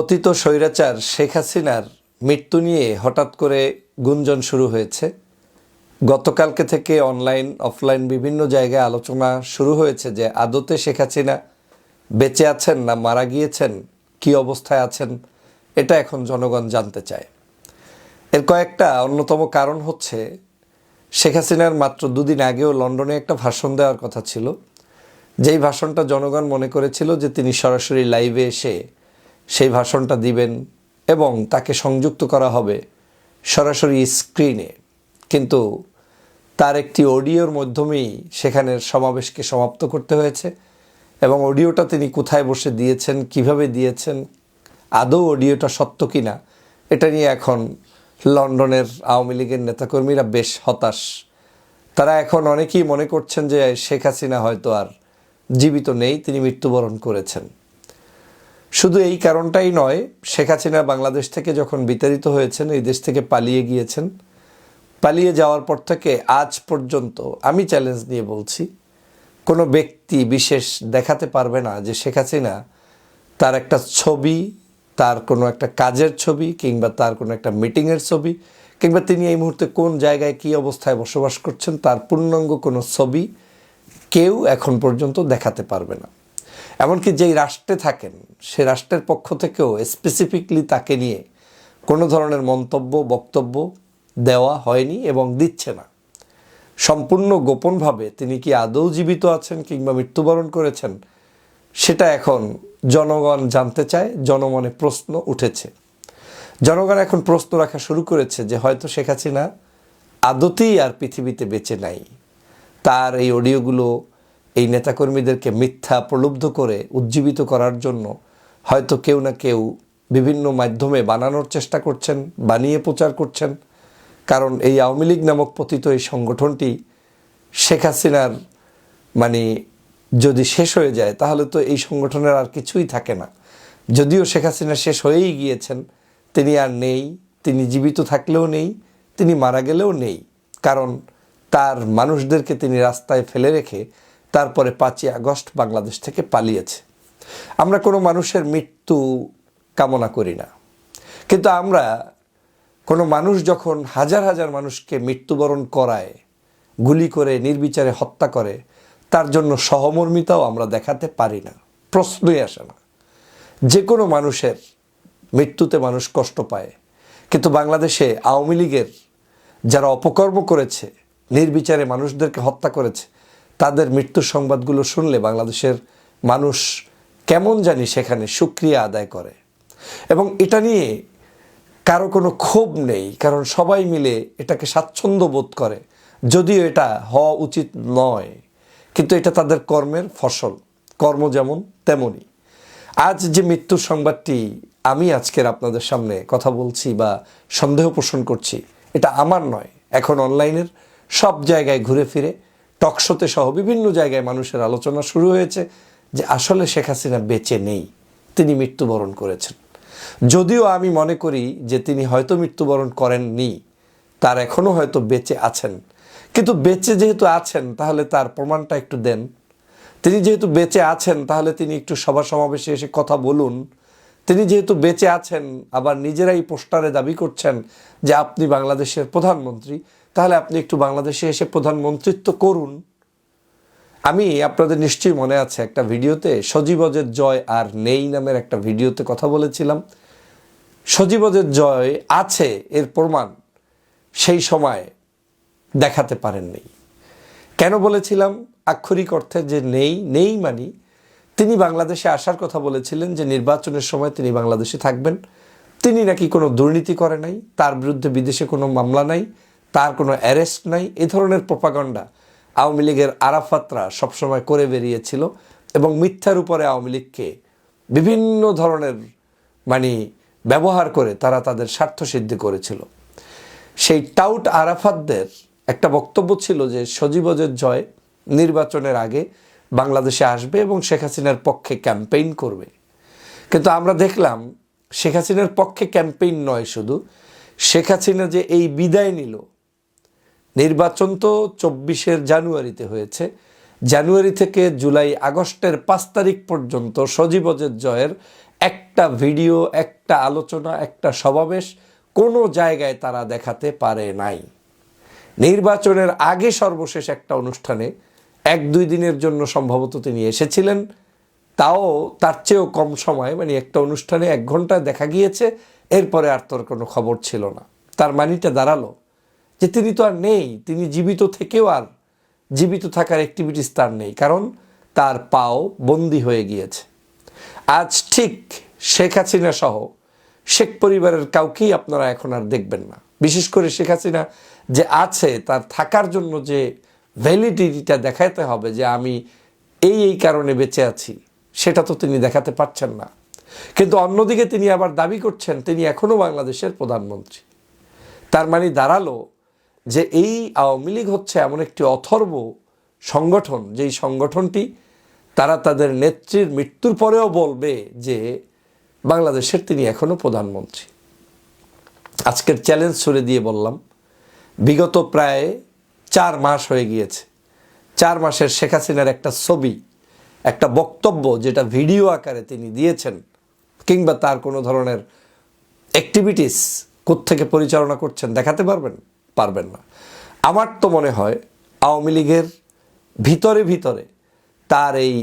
পতিত স্বৈরাচার শেখ হাসিনার মৃত্যু নিয়ে হঠাৎ করে গুঞ্জন শুরু হয়েছে। গতকালকে থেকে অনলাইন, অফলাইন বিভিন্ন জায়গায় আলোচনা শুরু হয়েছে যে আদতে শেখ হাসিনা বেঁচে আছেন না মারা গিয়েছেন, কি অবস্থায় আছেন, এটা এখন জনগণ জানতে চায়। এর কয়েকটা অন্যতম কারণ হচ্ছে, শেখ হাসিনার মাত্র দুদিন আগেও লন্ডনে একটা ভাষণ দেওয়ার কথা ছিল। যেই ভাষণটা জনগণ মনে করেছিল যে তিনি সরাসরি লাইভে এসে সেই ভাষণটা দিবেন এবং তাকে সংযুক্ত করা হবে সরাসরি স্ক্রিনে। কিন্তু তার একটি অডিওর মাধ্যমেই সেখানের সমাবেশকে সমাপ্ত করতে হয়েছে এবং অডিওটা তিনি কোথায় বসে দিয়েছেন, কীভাবে দিয়েছেন, আদৌ অডিওটা সত্য কিনা, এটা নিয়ে এখন লন্ডনের আওয়ামী লীগের নেতাকর্মীরা বেশ হতাশ। তারা এখন অনেকেই মনে করছেন যে শেখ হাসিনা হয়তো আর জীবিত নেই, তিনি মৃত্যুবরণ করেছেন। শুধু এই কারণটাই নয়, শেখ হাসিনা বাংলাদেশ থেকে যখন বিতাড়িত হয়েছেন, এই দেশ থেকে পালিয়ে গিয়েছেন। পালিয়ে যাওয়ার পর থেকে আজ পর্যন্ত আমি চ্যালেঞ্জ নিয়ে বলছি, কোনো ব্যক্তি বিশেষ দেখাতে পারবে না যে শেখ হাসিনা তার একটা ছবি, তার কোনো একটা কাজের ছবি কিংবা তার কোনো একটা মিটিংয়ের ছবি কিংবা তিনি এই মুহূর্তে কোন জায়গায় কী অবস্থায় বসবাস করছেন, তার পূর্ণাঙ্গ কোনো ছবি কেউ এখন পর্যন্ত দেখাতে পারবে না। এমনকি যেই রাষ্ট্রে থাকেন, সে রাষ্ট্রের পক্ষ থেকেও স্পেসিফিকলি তাকে নিয়ে কোনো ধরনের মন্তব্য, বক্তব্য দেওয়া হয়নি এবং দিচ্ছে না। সম্পূর্ণ গোপনভাবে তিনি কি আদৌ জীবিত আছেন কিংবা মৃত্যুবরণ করেছেন, সেটা এখন জনগণ জানতে চায়, জনমনে প্রশ্ন উঠেছে। জনগণ এখন প্রশ্ন রাখা শুরু করেছে যে হয়তো শেখ হাসিনা আদতেই আর পৃথিবীতে বেঁচে নাই। তার এই অডিওগুলো এই নেতাকর্মীদেরকে মিথ্যা প্রলুব্ধ করে উজ্জীবিত করার জন্য হয়তো কেউ না কেউ বিভিন্ন মাধ্যমে বানানোর চেষ্টা করছেন, বানিয়ে প্রচার করছেন। কারণ এই আওয়ামী লীগ নামক পতিত এই সংগঠনটি শেখ হাসিনার মানে যদি শেষ হয়ে যায়, তাহলে তো এই সংগঠনের আর কিছুই থাকে না। যদিও শেখ হাসিনা শেষ হয়েই গিয়েছেন, তিনি আর নেই, তিনি জীবিত থাকলেও নেই, তিনি মারা গেলেও নেই। কারণ তার মানুষদেরকে তিনি রাস্তায় ফেলে রেখে তারপরে পাঁচই আগস্ট বাংলাদেশ থেকে পালিয়েছে। আমরা কোনো মানুষের মৃত্যু কামনা করি না। কিন্তু আমরা কোনো মানুষ যখন হাজার হাজার মানুষকে মৃত্যুবরণ করায়, গুলি করে, নির্বিচারে হত্যা করে, তার জন্য সহমর্মিতাও আমরা দেখাতে পারি না, প্রশ্নই আসে না। যে কোনো মানুষের মৃত্যুতে মানুষ কষ্ট পায়, কিন্তু বাংলাদেশে আওয়ামী লীগের যারা অপকর্ম করেছে, নির্বিচারে মানুষদেরকে হত্যা করেছে তাদের মৃত্যুর সংবাদগুলো শুনলে বাংলাদেশের মানুষ কেমন জানি সেখানে সুক্রিয়া আদায় করে। এবং এটা নিয়ে কারও কোনো ক্ষোভ নেই, কারণ সবাই মিলে এটাকে স্বাচ্ছন্দ্য বোধ করে। যদিও এটা হওয়া উচিত নয়, কিন্তু এটা তাদের কর্মের ফসল। কর্ম যেমন তেমনই। আজ যে মৃত্যুর সংবাদটি আমি আজকের আপনাদের সামনে কথা বলছি বা সন্দেহ পোষণ করছি, এটা আমার নয়, এখন অনলাইনের সব জায়গায় ঘুরে ফিরে টকশোতে সহ বিভিন্ন জায়গায় মানুষের আলোচনা শুরু হয়েছে যে আসলে শেখ হাসিনা বেঁচে নেই, তিনি মৃত্যুবরণ করেছেন। যদিও আমি মনে করি যে তিনি হয়তো মৃত্যুবরণ করেননি, তার এখনও হয়তো বেঁচে আছেন। কিন্তু বেঁচে যেহেতু আছেন, তাহলে তার প্রমাণটা একটু দেন। তিনি যেহেতু বেঁচে আছেন, তাহলে তিনি একটু সভা সমাবেশে এসে কথা বলুন। তিনি যেহেতু বেঁচে আছেন, আবার নিজেরাই পোস্টারে দাবি করছেন যে আপনি বাংলাদেশের প্রধানমন্ত্রী তাহলে আপনি একটু বাংলাদেশে এসে প্রধানমন্ত্রিত্ব করুন। আমি আপনাদের নিশ্চয়ই মনে আছে একটা ভিডিওতে সজীবজের জয় আর নেই নামের একটা ভিডিওতে কথা বলেছিলাম। সজীবজের জয় আছে, এর প্রমাণ সেই সময় দেখাতে পারেননি। কেন বলেছিলাম? আক্ষরিক অর্থে যে নেই নেই মানি, তিনি বাংলাদেশে আসার কথা বলেছিলেন যে নির্বাচনের সময় তিনি বাংলাদেশে থাকবেন। তিনি নাকি কোনো দুর্নীতি করে নাই, তার বিরুদ্ধে বিদেশে কোনো মামলা নাই তার কোনো অ্যারেস্ট নাই। এ ধরনের প্রপাগণ্ডা আওয়ামী লীগের আরাফাতরা সবসময় করে বেরিয়েছিল এবং মিথ্যার উপরে আওয়ামী লীগকে বিভিন্ন ধরনের মানে ব্যবহার করে তারা তাদের স্বার্থ সিদ্ধি করেছিল। সেই টাউট আরাফাতদের একটা বক্তব্য ছিল যে সজীবজের জয় নির্বাচনের আগে বাংলাদেশে আসবে এবং শেখ হাসিনার পক্ষে ক্যাম্পেইন করবে। কিন্তু আমরা দেখলাম শেখ হাসিনার পক্ষে ক্যাম্পেইন নয় শুধু। শেখ হাসিনা যে এই বিদায় নিল নির্বাচন তো চব্বিশের জানুয়ারিতে হয়েছে। জানুয়ারি থেকে জুলাই আগস্টের পাঁচ তারিখ পর্যন্ত সজীবজের জয়ের একটা ভিডিও, একটা আলোচনা, একটা সমাবেশ কোনো জায়গায় তারা দেখাতে পারে নাই। নির্বাচনের আগে সর্বশেষ একটা অনুষ্ঠানে এক দুই দিনের জন্য সম্ভবত তিনি এসেছিলেন। তাও তার চেয়েও কম সময় মানে একটা অনুষ্ঠানে এক ঘণ্টা দেখা গিয়েছে, এরপরে আর তোর কোনো খবর ছিল না। তার মানিটা দাঁড়াল। যে তিনি তো আর নেই, তিনি জীবিত থেকেও আর জীবিত থাকার অ্যাক্টিভিটিস তার নেই, কারণ তার পাও বন্দি হয়ে গিয়েছে। আজ ঠিক শেখ হাসিনা সহ শেখ পরিবারের কাউকেই আপনারা এখন আর দেখবেন না। বিশেষ করে শেখ হাসিনা যে আছে, তার থাকার জন্য যে ভ্যালিডিটিটা দেখাতে হবে যে আমি এই এই কারণে বেঁচে আছি, সেটা তো তিনি দেখাতে পারছেন না। কিন্তু অন্যদিকে তিনি আবার দাবি করছেন, তিনি এখনও বাংলাদেশের প্রধানমন্ত্রী। তার মানে দাঁড়াল যে এই আওয়ামী লীগ হচ্ছে এমন একটি অথর্ব সংগঠন, যেই সংগঠনটি তারা তাদের নেত্রীর মৃত্যুর পরেও বলবে যে বাংলাদেশের তিনি এখনও প্রধানমন্ত্রী। আজকের চ্যালেঞ্জ ছুড়ে দিয়ে বললাম, বিগত প্রায় চার মাস হয়ে গিয়েছে। চার মাসের শেখ হাসিনার একটা ছবি, একটা বক্তব্য যেটা ভিডিও আকারে তিনি দিয়েছেন, কিংবা তার কোনো ধরনের অ্যাক্টিভিটিস কোত্থেকে পরিচালনা করছেন, দেখাতে পারবেন? পারবেন না। আমার তো মনে হয় আওয়ামী লীগের ভিতরে ভিতরে তার এই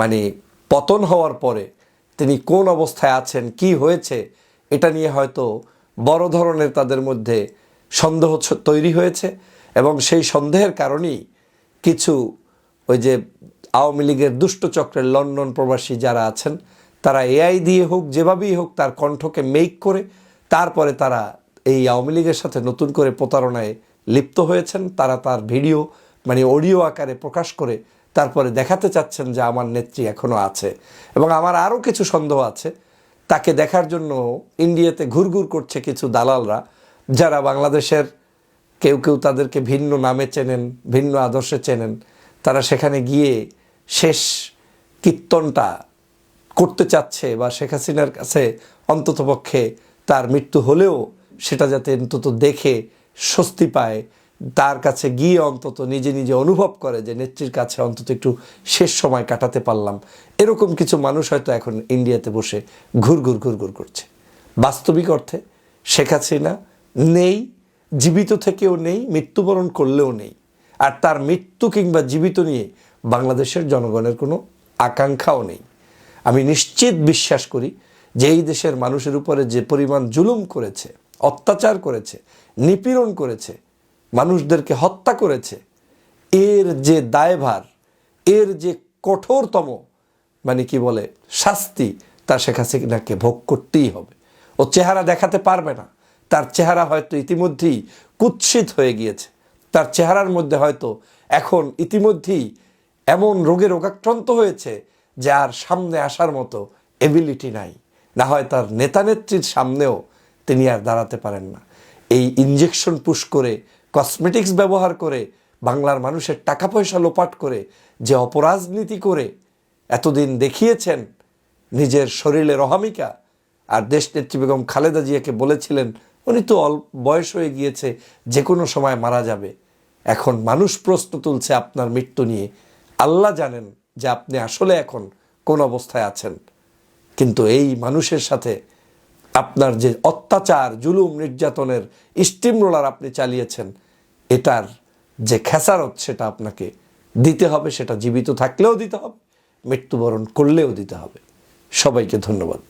মানে পতন হওয়ার পরে তিনি কোন অবস্থায় আছেন, কি হয়েছে, এটা নিয়ে হয়তো বড় ধরনের তাদের মধ্যে সন্দেহ তৈরি হয়েছে এবং সেই সন্দেহের কারণেই কিছু ওই যে আওয়ামী লীগের দুষ্টচক্রের লন্ডন প্রবাসী যারা আছেন, তারা এআই দিয়ে হোক, যেভাবেই হোক তার কণ্ঠকে মেক করে, তারপরে তারা এই আওয়ামী লীগের সাথে নতুন করে প্রতারণায় লিপ্ত হয়েছেন। তারা তার ভিডিও মানে অডিও আকারে প্রকাশ করে তারপরে দেখাতে চাচ্ছেন যে আমার নেত্রী এখনও আছে। এবং আমার আরও কিছু সন্দেহ আছে। তাকে দেখার জন্য ইন্ডিয়াতে ঘুরঘুর করছে কিছু দালালরা, যারা বাংলাদেশের কেউ কেউ তাদেরকে ভিন্ন নামে চেনেন, ভিন্ন আদর্শে চেনেন। তারা সেখানে গিয়ে শেষ কীর্তনটা করতে চাচ্ছে বা শেখ হাসিনার কাছে অন্ততপক্ষে তার মৃত্যু হলেও সেটা যাতে অন্তত দেখে স্বস্তি পায়, তার কাছে গিয়ে অন্তত নিজে নিজে অনুভব করে যে নেত্রীর কাছে অন্তত একটু শেষ সময় কাটাতে পারলাম। এরকম কিছু মানুষ হয়তো এখন ইন্ডিয়াতে বসে ঘুরঘুর ঘুরঘুর করছে। বাস্তবিক অর্থে শেখ হাসিনা নেই, জীবিত থেকেও নেই, মৃত্যুবরণ করলেও নেই। আর তার মৃত্যু কিংবা জীবিত নিয়ে বাংলাদেশের জনগণের কোনো আকাঙ্ক্ষাও নেই। আমি নিশ্চিত বিশ্বাস করি যে এই দেশের মানুষের উপরে যে পরিমাণ জুলুম করেছে অত্যাচার করেছে, নিপীড়ন করেছে, মানুষদেরকে হত্যা করেছে, এর যে দায়ভার, এর যে কঠোরতম মানে কি বলে, শাস্তি, তা শেখ হাসিনাকে ভোগ করতেই হবে। ও চেহারা দেখাতে পারবে না। তার চেহারা হয়তো ইতিমধ্যেই কুৎসিত হয়ে গিয়েছে। তার চেহারার মধ্যে হয়তো এখন ইতিমধ্যেই এমন রোগে রোগাক্রান্ত হয়েছে যে আর সামনে আসার মতো এবিলিটি নাই। না হয় তার নেতানেত্রীর সামনেও তিনি আর দাঁড়াতে পারেন না। এই ইঞ্জেকশন পুশ করে কসমেটিক্স ব্যবহার করে, বাংলার মানুষের টাকা পয়সা লোপাট করে, যে অপরাজনীতি করে এতদিন দেখিয়েছেন নিজের শরীরে রহামিকা, আর দেশনেত্রী বেগম খালেদা জিয়াকে বলেছিলেন, উনি তো অল, বয়স হয়ে গিয়েছে যে কোনো সময় মারা যাবে। এখন মানুষ প্রশ্ন তুলছে আপনার মৃত্যু নিয়ে। আল্লাহ জানেন যে আপনি আসলে এখন কোন অবস্থায় আছেন। কিন্তু এই মানুষের সাথে আপনার যে অত্যাচার, জুলুম, নির্যাতনের স্টিম রোলার আপনি চালিয়েছেন, এটার যে খেসারত সেটা আপনাকে দিতে হবে, সেটা জীবিত থাকলেও দিতে হবে, মৃত্যুবরণ করলেও দিতে হবে। সবাইকে ধন্যবাদ।